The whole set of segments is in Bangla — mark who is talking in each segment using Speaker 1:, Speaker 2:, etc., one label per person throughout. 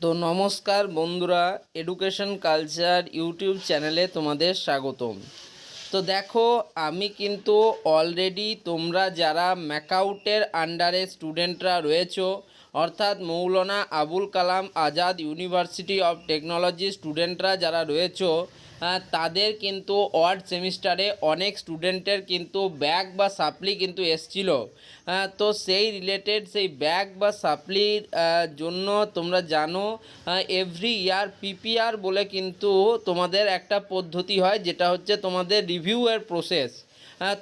Speaker 1: তো নমস্কার বন্ধুরা এডুকেশন কালচার ইউটিউব চ্যানেলে তোমাদের স্বাগতম। তো দেখো, আমি কিন্তু অলরেডি তোমরা যারা ম্যাকআউটের আন্ডারে স্টুডেন্টরা রয়েছো অর্থাৎ Maulana Abul Kalam Azad university of technology স্টুডেন্টরা যারা রয়েছো তাদের কিন্তু ওয়ার্ড সেমিস্টারে অনেক স্টুডেন্টের কিন্তু ব্যাগ বা সাপ্লি কিন্তু এসছিল। তো সেই রিলেটেড সেই ব্যাগ বা সাপ্লির জন্য তোমরা জানো এভরি ইয়ার পিপিআর বলে কিন্তু তোমাদের একটা পদ্ধতি হয়, যেটা হচ্ছে তোমাদের রিভিউয়ের প্রসেস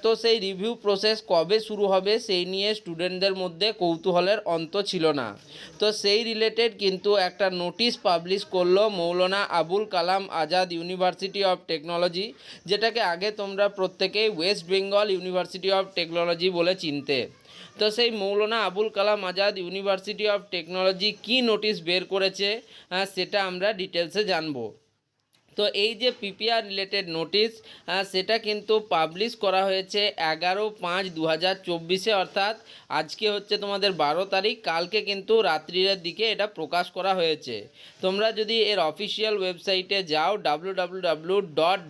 Speaker 1: তো সেই রিভিউ প্রসেস কবে শুরু হবে সেই নিয়ে স্টুডেন্টদের মধ্যে কৌতূহলের অন্ত ছিল না। তো সেই রিলেটেড কিন্তু একটা নোটিশ পাবলিশ করল Maulana Abul Kalam Azad university of technology যেটাকে আগে তোমরা প্রত্যেকেই West Bengal university of technology বলে চিনতে। তো সেই Maulana Abul Kalam Azad university of technology কি নোটিশ বের করেছে আহ, সেটা আমরা ডিটেলসে জানব। তো এই যে পিপিআর রিলেটেড নোটিশ সেটা কিন্তু পাবলিশ করা হয়েছে এগারো পাঁচ দু হাজার চব্বিশে, অর্থাৎ আজকে হচ্ছে তোমাদের বারো তারিখ, কালকে কিন্তু রাত্রিরের দিকে এটা প্রকাশ করা হয়েছে। তোমরা যদি এর অফিসিয়াল ওয়েবসাইটে যাও W dot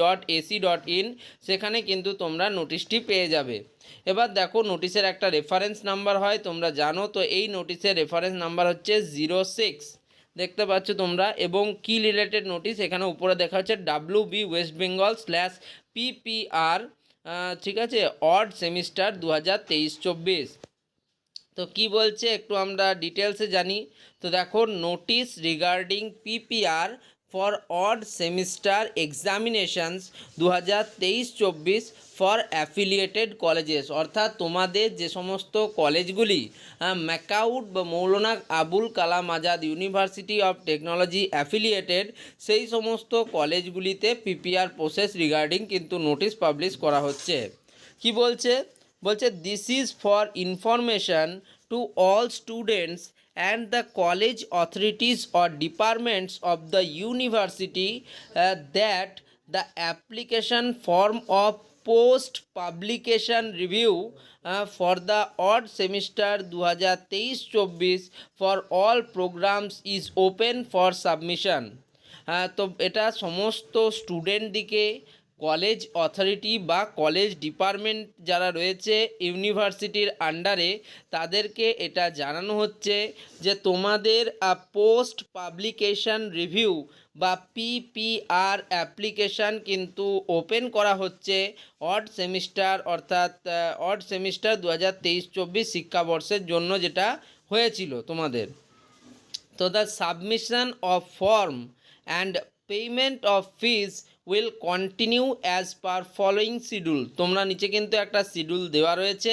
Speaker 1: dot AC dot in সেখানে কিন্তু তোমরা নোটিশটি পেয়ে যাবে। এবার দেখো নোটিশের একটা রেফারেন্স নাম্বার হয়, তোমরা জানো, তো এই নোটিশের রেফারেন্স নাম্বার হচ্ছে জিরো সিক্স দেখতে পাচ্ছ তোমরা, এবং কি রিলেটেড নোটিশ এখানে উপরে দেখা হচ্ছে W B West Bengal slash PPR ঠিক আছে? অড সেমিস্টার দু হাজার তেইশ চব্বিশ তো কি বলছে? একটু আমরা ডিটেলসে জানি। তো দেখো notice regarding PPR for odd semester examinations দু হাজার তেইশ চব্বিশ ফর অ্যাফিলিয়েটেড কলেজেস। অর্থাৎ তোমাদের যে সমস্ত কলেজগুলি ম্যাকাউট বা Maulana Abul Kalam Azad university of technology affiliated, সেই সমস্ত কলেজগুলিতে পিপিআর প্রসেস রিগার্ডিং কিন্তু নোটিশ পাবলিশ করা হচ্ছে। কি বলছে? বলছে, this is for information to all students and the college authorities or departments of the university that the application form of post publication review for the odd semester দু হাজার তেইশ চব্বিশ for all programmes is open for submission তো এটা সমস্ত স্টুডেন্টদিকে কলেজ অথরিটি বা কলেজ ডিপার্টমেন্ট যারা রয়েছে ইউনিভার্সিটির আন্ডারে, তাদেরকে এটা জানানো হচ্ছে যে তোমাদের পোস্ট পাবলিকেশন রিভিউ বা পিপিআর অ্যাপ্লিকেশান কিন্তু ওপেন করা হচ্ছে অড সেমিস্টার, অর্থাৎ অড সেমিস্টার দু হাজার তেইশ চব্বিশ শিক্ষাবর্ষের জন্য যেটা হয়েছিল তোমাদের। তো the submission of form and payment of fees will continue as per following schedule তোমরা নিচে কিন্তু একটা শিডিউল দেওয়া রয়েছে।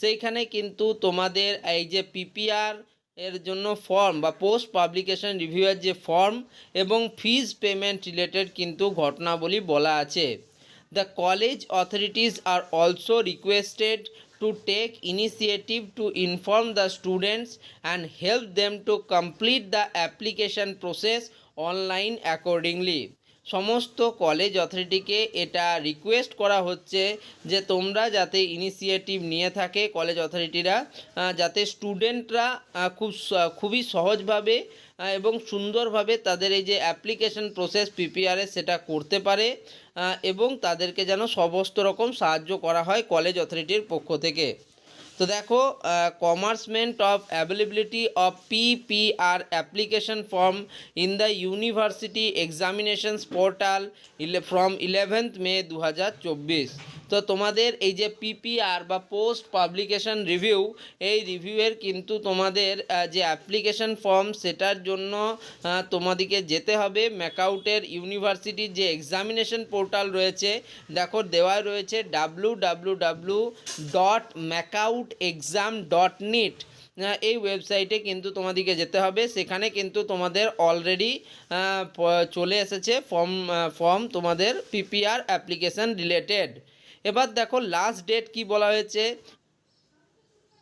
Speaker 1: সেইখানে কিন্তু তোমাদের এই যে পিপিআর এর জন্য ফর্ম বা পোস্ট পাবলিকেশন রিভিউয়ের যে ফর্ম এবং ফিজ পেমেন্ট রিলেটেড কিন্তু ঘটনাবলী বলা আছে। The college authorities are also requested to take initiative to inform the students and help them to complete the application process online accordingly সমস্ত কলেজ অথরিটিকে এটা রিকোয়েস্ট করা হচ্ছে যে তোমরা যাতে ইনিশিয়েটিভ নিয়ে থাকে কলেজ অথরিটিরা যাতে স্টুডেন্টরা খুব খুবই সহজভাবে এবং সুন্দরভাবে তাদের এই যে অ্যাপ্লিকেশন প্রসেস পিপিআরে সেটা করতে পারে এবং তাদেরকে যেন সমস্ত রকম সাহায্য করা হয় কলেজ অথরিটির পক্ষ থেকে। তো দেখো commencement of availability of PPR application form in the university examinations portal from eleventh May দু হাজার চব্বিশ। তো তোমাদের এই যে পিপিআর বা পোস্ট পাবলিকেশন রিভিউ এই রিভিউয়ের কিন্তু তোমাদের যে অ্যাপ্লিকেশন ফর্ম সেটার জন্য তোমাদেরকে যেতে হবে। ম্যাকাউটের ইউনিভার্সিটির যে এক্সামিনেশন পোর্টাল রয়েছে, দেখো দেওয়া রয়েছে W W W dot MAKAUT exam dot net এই ওয়েবসাইটে কিন্তু তোমাদেরকে যেতে হবে। সেখানে কিন্তু তোমাদের অলরেডি চলে এসেছে ফর্ম ফর্ম তোমাদের পিপিআর অ্যাপ্লিকেশান রিলেটেড এবার দেখো লাস্ট ডেট কি বলা হয়েছে?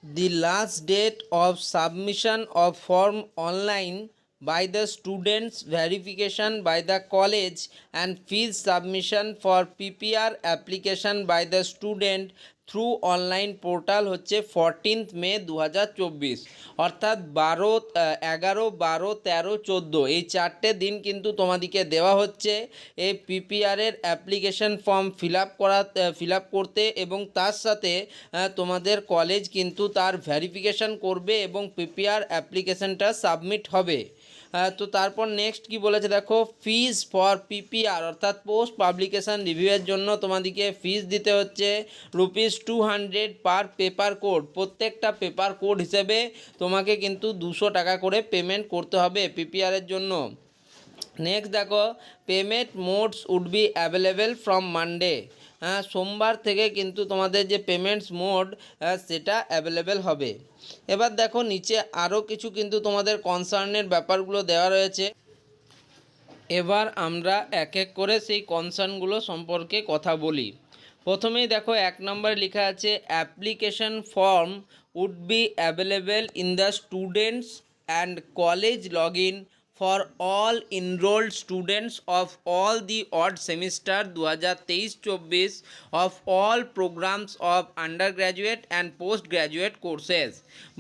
Speaker 1: The last date of submission of form online by the students verification by the college and fees submission for PPR application by the student through online portal হচ্ছে ফরটিন্থ মে দু হাজার চব্বিশ, অর্থাৎ বারো এগারো, বারো, তেরো, চোদ্দ। এই চারটে দিন কিন্তু তোমাদেরকে দেওয়া হচ্ছে এই পিপিআরের অ্যাপ্লিকেশন ফর্ম ফিল আপ করা ফিল আপ করতে এবং তার সাথে তোমাদের কলেজ কিন্তু তার ভ্যারিফিকেশন করবে এবং পিপিআর অ্যাপ্লিকেশনটা সাবমিট হবে। তো তারপর নেক্সট কি বলেছে দেখো ফিজ ফর পিপিআর অর্থাৎ পোস্ট পাবলিকেশন রিভিউয়ের জন্য তোমাদেরকে ফিজ দিতে হচ্ছে rupees two hundred per paper code প্রত্যেকটা পেপার কোড হিসেবে তোমাকে কিন্তু দুশো টাকা করে পেমেন্ট করতে হবে পিপিআরের জন্য। নেক্সট দেখো payment modes would be available from Monday হ্যাঁ সোমবার থেকে কিন্তু তোমাদের যে পেমেন্টস মোড সেটা অ্যাভেলেবেল হবে। এবার দেখো নিচে আরও কিছু কিন্তু তোমাদের কনসার্নের ব্যাপারগুলো দেওয়া রয়েছে। এবার আমরা এক এক করে সেই কনসার্নগুলো সম্পর্কে কথা বলি। প্রথমেই দেখো এক নম্বরে লেখা আছে application form would be available in the students and college log in for all enrolled students of all the odd semester দু হাজার তেইশ চব্বিশ of all programmes of under graduate and post graduate courses.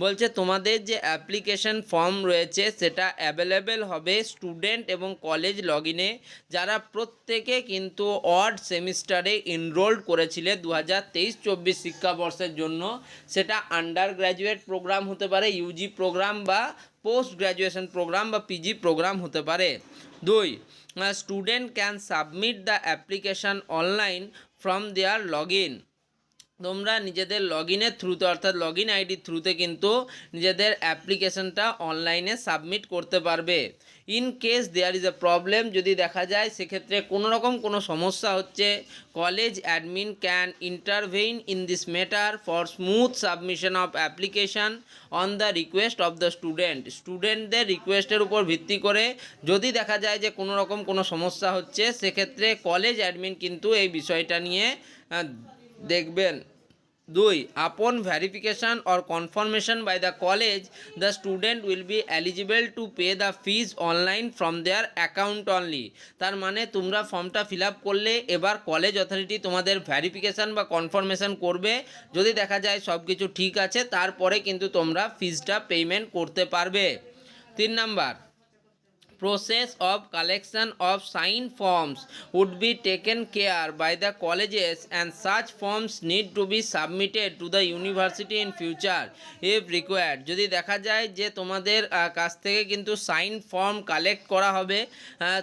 Speaker 1: বলছে, তোমাদের যে অ্যাপ্লিকেশন ফর্ম রয়েছে, সেটা অ্যাভেলেবেল হবে স্টুডেন্ট এবং কলেজ লগ ইনে যারা প্রত্যেকে কিন্তু অড সেমিস্টারে এনরোল্ড করেছিলে দু হাজার তেইশ চব্বিশ শিক্ষাবর্ষের জন্য। সেটা আন্ডার গ্র্যাজুয়েট প্রোগ্রাম হতে পারে, ইউজি প্রোগ্রাম বা পোস্ট গ্র্যাজুয়েশন প্রোগ্রাম বা পিজি প্রোগ্রাম হতে পারে। দুই student can submit the application online from their log in তোমরা নিজেদের লগ ইনের থ্রুতে অর্থাৎ লগ ইন আইডির থ্রুতে কিন্তু নিজেদের অ্যাপ্লিকেশনটা অনলাইনে সাবমিট করতে পারবে। In case there is a problem যদি দেখা যায়, সেক্ষেত্রে কোনো রকম কোনো সমস্যা হচ্ছে college admin can intervene in this matter for smooth submission of application on the request of the student স্টুডেন্টদের রিকোয়েস্টের উপর ভিত্তি করে যদি দেখা যায় যে কোনো রকম কোনো সমস্যা হচ্ছে, সেক্ষেত্রে কলেজ অ্যাডমিন কিন্তু এই বিষয়টা নিয়ে দেখবেন। Due upon verification or confirmation by the college the student will be eligible to pay the fees online from their account only তার মানে তোমরা ফর্মটা ফিল আপ করলে এবার কলেজ অথরিটি তোমাদের ভ্যারিফিকেশান বা কনফার্মেশন করবে। যদি দেখা যায় সব কিছু ঠিক আছে, তারপরে কিন্তু তোমরা ফিজটা পেমেন্ট করতে পারবে। তিন number process of collection of signed forms would be taken care by the colleges and such forms need to be submitted to the university in future if required যদি দেখা যায় যে তোমাদের কাছ থেকে কিন্তু সাইন ফর্ম কালেক্ট করা হবে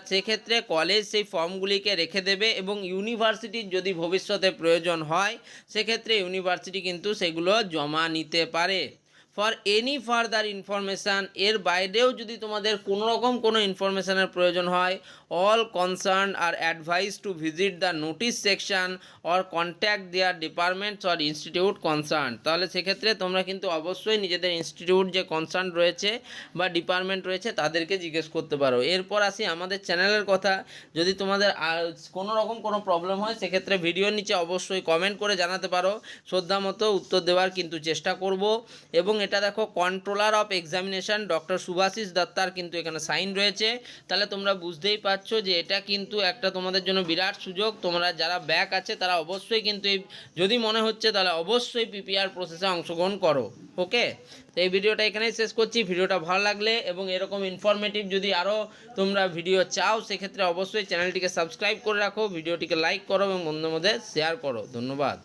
Speaker 1: সেক্ষেত্রে কলেজ সেই ফর্মগুলিকে রেখে দেবে এবং ইউনিভার্সিটির যদি ভবিষ্যতে প্রয়োজন হয় সেক্ষেত্রে ইউনিভার্সিটি কিন্তু সেগুলো জমা নিতে পারে ফর এনি ফার্দার ইনফরমেশান এর বাইরেও যদি তোমাদের কোনো রকম কোনো ইনফরমেশানের প্রয়োজন হয় all concern are advise to visit the notice section or contact their departments or institute concern তাহলে সেক্ষেত্রে তোমরা কিন্তু অবশ্যই নিজেদের ইনস্টিটিউট যে কনসার্ন রয়েছে বা ডিপার্টমেন্ট রয়েছে তাদেরকে জিজ্ঞেস করতে পারো। এরপর আসি আমাদের চ্যানেলের কথা। যদি তোমাদের কোনো রকম কোনো প্রবলেম হয়, সেক্ষেত্রে ভিডিওর নিচে অবশ্যই কমেন্ট করে জানাতে পারো। শ্রদ্ধা মতো উত্তর দেওয়ার কিন্তু চেষ্টা করব। এবং এটা দেখো controller of examination doctor Subhasis দত্তার কিন্তু এখানে সাইন রয়েছে। তাহলে তোমরা বুঝতেই পারছ যে এটা কিন্তু একটা তোমাদের জন্য বিরাট সুযোগ। তোমরা যারা ব্যাক আছে, তারা অবশ্যই কিন্তু এই যদি মনে হচ্ছে, তাহলে অবশ্যই পিপিআর প্রসেসে অংশগ্রহণ করো ওকে তো এই ভিডিওটা এখানেই শেষ করছি। ভিডিওটা ভালো লাগলে এবং এরকম ইনফরমেটিভ যদি আরও তোমরা ভিডিও চাও, সেক্ষেত্রে অবশ্যই চ্যানেলটিকে সাবস্ক্রাইব করে রাখো ভিডিওটিকে লাইক করো এবং বন্ধুদের মধ্যে শেয়ার করো। ধন্যবাদ।